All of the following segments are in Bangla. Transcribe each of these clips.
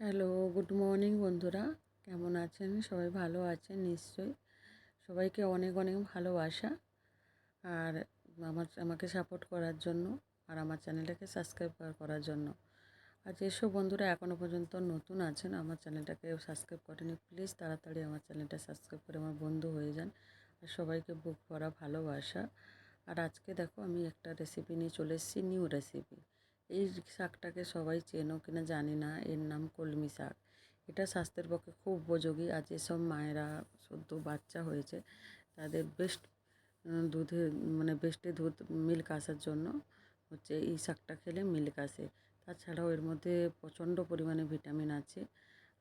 হ্যালো, গুড মর্নিং বন্ধুরা। কেমন আছেন? সবাই ভালো আছেন? নিশ্চয়ই। সবাইকে অনেক অনেক ভালোবাসা। আর আমার, আমাকে সাপোর্ট করার জন্য আর আমার চ্যানেলটাকে সাবস্ক্রাইব করার জন্য। আর যেসব বন্ধুরা এখনও পর্যন্ত নতুন আছেন, আমার চ্যানেলটাকে সাবস্ক্রাইব করেনি প্লিজ তাড়াতাড়ি আমার চ্যানেলটা সাবস্ক্রাইব করে আমার বন্ধু হয়ে যান। আর সবাইকে বুক করা ভালোবাসা। আর আজকে দেখো, আমি একটা রেসিপি নিয়ে চলে এসেছি নিউ রেসিপি এই শাকটাকে সবাই চেনো কিনা জানি না। এর নাম কলমি শাক। এটা স্বাস্থ্যের পক্ষে খুব উপযোগী। আর যেসব মায়েরা সদ্য বাচ্চা হয়েছে। তাদের বেস্ট দুধে মানে বেস্টে দুধ মিল্ক আসার জন্য হচ্ছে এই শাকটা খেলে মিল্ক আসে। তাছাড়াও এর মধ্যে প্রচণ্ড পরিমাণে ভিটামিন আছে।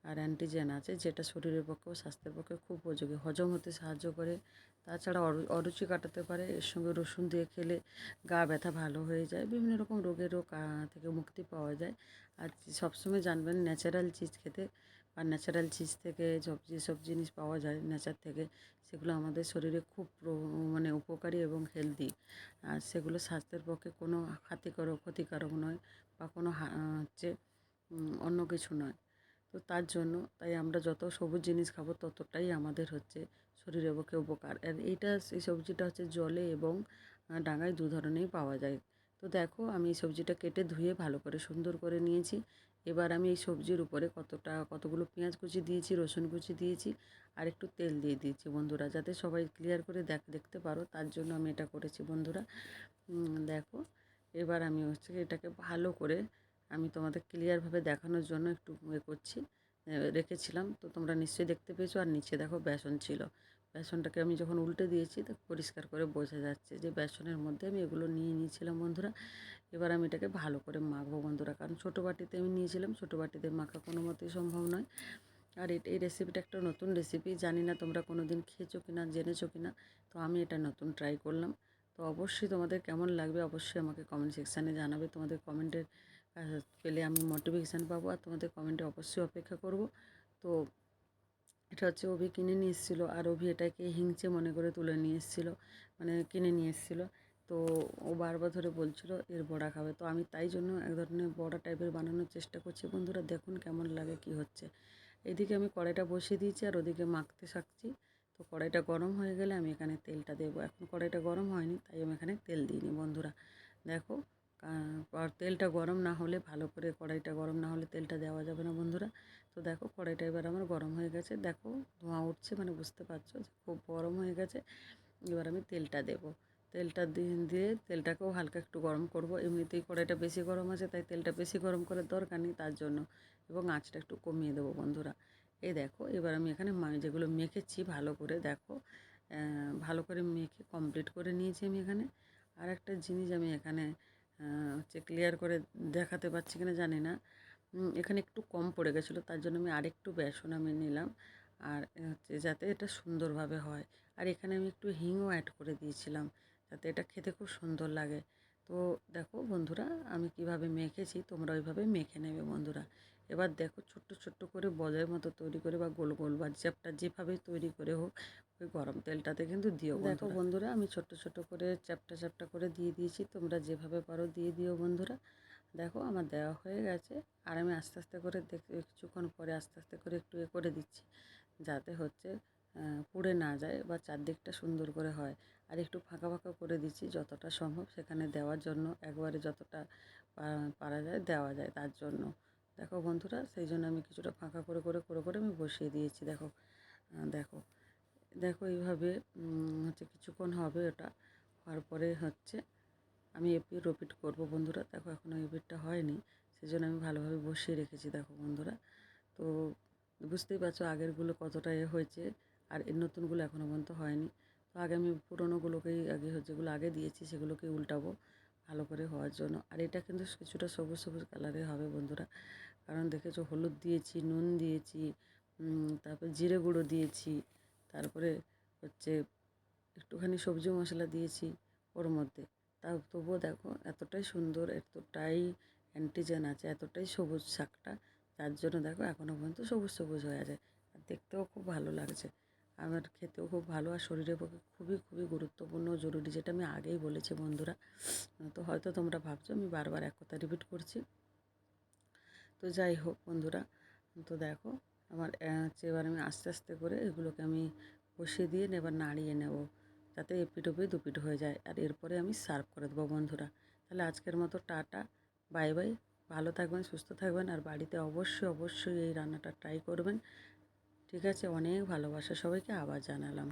আর অ্যান্টিজেন আছে, যেটা শরীরের পক্ষেও, স্বাস্থ্যের পক্ষে খুব উপযোগী। হজম হতে সাহায্য করে। তাছাড়া অরুচি কাটাতে পারে। এর সঙ্গে রসুন দিয়ে খেলে গা ব্যথা ভালো হয়ে যায়। বিভিন্ন রকম রোগেরও থেকে মুক্তি পাওয়া যায়। আর সবসময় জানবেন ন্যাচারাল চিজ খেতে আর ন্যাচারাল চিজ থেকে সব যেসব জিনিস পাওয়া যায় নেচার থেকে, সেগুলো আমাদের শরীরে খুব মানে উপকারী এবং হেলদি আর সেগুলো স্বাস্থ্যের পক্ষে কোনো ক্ষতিকারক ক্ষতিকারক নয় বা কোনো হচ্ছে অন্য কিছু নয়। তো তার জন্য তাই আমরা যত সবুজ জিনিস খাব ততটাই আমাদের হচ্ছে শরীরের পক্ষে উপকার। আর এইটা, এই সবজিটা হচ্ছে জলে এবং ডাঙায় দু ধরনেরই পাওয়া যায়। তো দেখো আমি এই সবজিটা কেটে ধুয়ে ভালো করে সুন্দর করে নিয়েছি। এবার আমি এই সবজির উপরে কতটা, কতগুলো পেঁয়াজ কুচি দিয়েছি, রসুন কুচি দিয়েছি আর একটু তেল দিয়ে দিয়েছি বন্ধুরা, যাতে সবাই ক্লিয়ার করে দেখ, দেখতে পারো। তার জন্য আমি এটা করেছি বন্ধুরা। দেখো এবার আমি হচ্ছে এটাকে ভালো করে আমি তোমাদের ক্লিয়ারভাবে দেখানোর জন্য একটু এ করছি রেখেছিলাম। তো তোমরা নিশ্চয়ই দেখতে পেয়েছ, আর নিচে দেখো বেসন ছিল। বেসনটাকে আমি যখন উল্টে দিয়েছি, তো পরিষ্কার করে বোঝা যাচ্ছে যে বেসনের মধ্যে আমি এগুলো নিয়ে নিয়েছিলাম বন্ধুরা। এবার আমি এটাকে ভালো করে মাখবো বন্ধুরা, কারণ ছোটো বাটিতে আমি নিয়েছিলাম, ছোটো বাটিতে মাখা কোনো মতেই সম্ভব নয়। আর এই রেসিপিটা একটা নতুন রেসিপি জানি না তোমরা কোনো দিন খেয়েছো কি না জেনেছো কি না তো আমি এটা নতুন ট্রাই করলাম। তো অবশ্যই তোমাদের কেমন লাগবে, অবশ্যই আমাকে কমেন্ট সেকশানে জানাবে, তোমাদের কমেন্টের পেলে আমি মোটিভেশান পাবো আর তোমাদের কমেন্টে অবশ্যই অপেক্ষা করব। তো এটা হচ্ছে অভি কিনে নিয়ে এসেছিল আর অভি এটাকে হিংচে মনে করে তুলে নিয়ে এসেছিল মানে কিনে নিয়ে এসেছিল। তো ও বারবার ধরে বলছিল, এর বড়া খাবে। তো আমি তাই জন্য এক ধরনের বড়া টাইপের বানানোর চেষ্টা করছি। বন্ধুরা, দেখুন কেমন লাগে, কি হচ্ছে। এদিকে আমি কড়াইটা বসিয়ে দিয়েছি আর ওদিকে মাখতে শাকছি তো কড়াইটা গরম হয়ে গেলে আমি এখানে তেলটা দেবো। এখন কড়াইটা গরম হয়নি, তাই আমি এখানে তেল দিইনি বন্ধুরা। দেখো তেলটা গরম না হলে, ভালো করে কড়াইটা গরম না হলে তেলটা দেওয়া যাবে না বন্ধুরা। তো দেখো কড়াইটা এবার আমার গরম হয়ে গেছে। দেখো ধোঁয়া উঠছে মানে বুঝতে পারছ যে খুব গরম হয়ে গেছে। এবার আমি তেলটা দেব। তেলটা দিয়ে তেলটাকেও হালকা একটু গরম করব। এমনিতেই কড়াইটা বেশি গরম আছে, তাই তেলটা বেশি গরম করার দরকার নেই তার জন্য। এবং আঁচটা একটু কমিয়ে দেবো বন্ধুরা। এই দেখো এবার আমি এখানে যেগুলো মেখেছি ভালো করে দেখো ভালো করে মেখে কমপ্লিট করে নিয়েছি আমি এখানে। আর একটা জিনিস আমি এখানে হচ্ছে ক্লিয়ার করে দেখাতে পারছি কিনা জানি না। এখানে একটু কম পড়ে গেছিল, তার জন্য আমি আরেকটু বেসন আমি নিলাম। আর হচ্ছে যাতে এটা সুন্দরভাবে হয়। আর এখানে আমি একটু হিংও অ্যাড করে দিয়েছিলাম, যাতে এটা খেতে খুব সুন্দর লাগে। তো দেখো বন্ধুরা আমি কীভাবে মেখেছি তোমরা ওইভাবে মেখে নেবে বন্ধুরা। এবার দেখো ছোট্ট ছোট্ট করে বলের মতো তৈরি করে বা গোল গোল বা চ্যাপটা যেভাবে তৈরি করে হোক ওই গরম তেলটাতে কিন্তু দিও দেখো বন্ধুরা আমি ছোট্ট ছোট্ট করে চ্যাপটা চ্যাপটা করে দিয়ে দিয়েছি তোমরা যেভাবে পারো দিয়ে দিও বন্ধুরা। দেখো আমার দেওয়া হয়ে গেছে আর আমি আস্তে আস্তে করে দেখ কিছুক্ষণ পরে আস্তে আস্তে করে একটু এ করে দিচ্ছি যাতে হচ্ছে পুড়ে না যায় বা চারদিকটা সুন্দর করে হয়। আর একটু ফাঁকা ফাঁকা করে দিচ্ছি যতটা সম্ভব, সেখানে দেওয়ার জন্য একবারে যতটা পারা যায় দেওয়া যায় তার জন্য। দেখো বন্ধুরা, সেই জন্য আমি কিছুটা ফাঁকা করে করে করে করে আমি বসিয়ে দিয়েছি, দেখো। দেখো। দেখো এইভাবে হচ্ছে কিছুক্ষণ হবে ওটা হওয়ার পরে হচ্ছে আমি এপিট রপিট করব বন্ধুরা। দেখো এখনও এপিটটা হয়নি, সেই জন্য আমি ভালোভাবে বসিয়ে রেখেছি, দেখো বন্ধুরা। তো বুঝতেই পারছ আগেরগুলো কতটা এ হয়েছে। আর এর নতুনগুলো এখনও পর্যন্ত হয়নি। তো আগে আমি পুরোনোগুলোকেই আগে যেগুলো আগে দিয়েছি সেগুলোকে উল্টাবো ভালো করে হওয়ার জন্য। আর এটা কিন্তু কিছুটা সবুজ সবুজ কালারে হবে বন্ধুরা। কারণ দেখেছ হলুদ দিয়েছি, নুন দিয়েছি তারপর জিরে গুঁড়ো দিয়েছি, তারপরে হচ্ছে একটুখানি সবজি মশলা দিয়েছি ওর মধ্যে। তা তবুও দেখো এতটাই সুন্দর, এতটাই অ্যান্টিজেন আছে, এতটাই সবুজ শাকটা তার জন্য দেখো এখনও পর্যন্ত সবুজ সবুজ হয়ে যায় আর দেখতেও খুব ভালো লাগছে। আমার খেতেও খুব ভালো আর শরীরের পক্ষে খুবই খুবই গুরুত্বপূর্ণ জরুরি যেটা আমি আগেই বলেছি বন্ধুরা। তো হয়তো তোমরা ভাবছ আমি বারবার এক কথা রিপিট করছি। তো যাই হোক বন্ধুরা, তো দেখো আমার হচ্ছে এবার আমি আস্তে আস্তে করে এগুলোকে আমি বসিয়ে দিয়ে এবার নাড়িয়ে নেব। যাতে এপিট ওপিট দুপিট হয়ে যায়। আর এরপরে আমি সার্ভ করে দেবো বন্ধুরা। তাহলে আজকের মতো টাটা। Bye bye. ভালো থাকবেন, সুস্থ থাকবেন। আর বাড়িতে অবশ্যই অবশ্যই এই রান্নাটা ট্রাই করবেন। ঠিক আছে অনেক ভালোবাসা সবাইকে আবার জানালাম।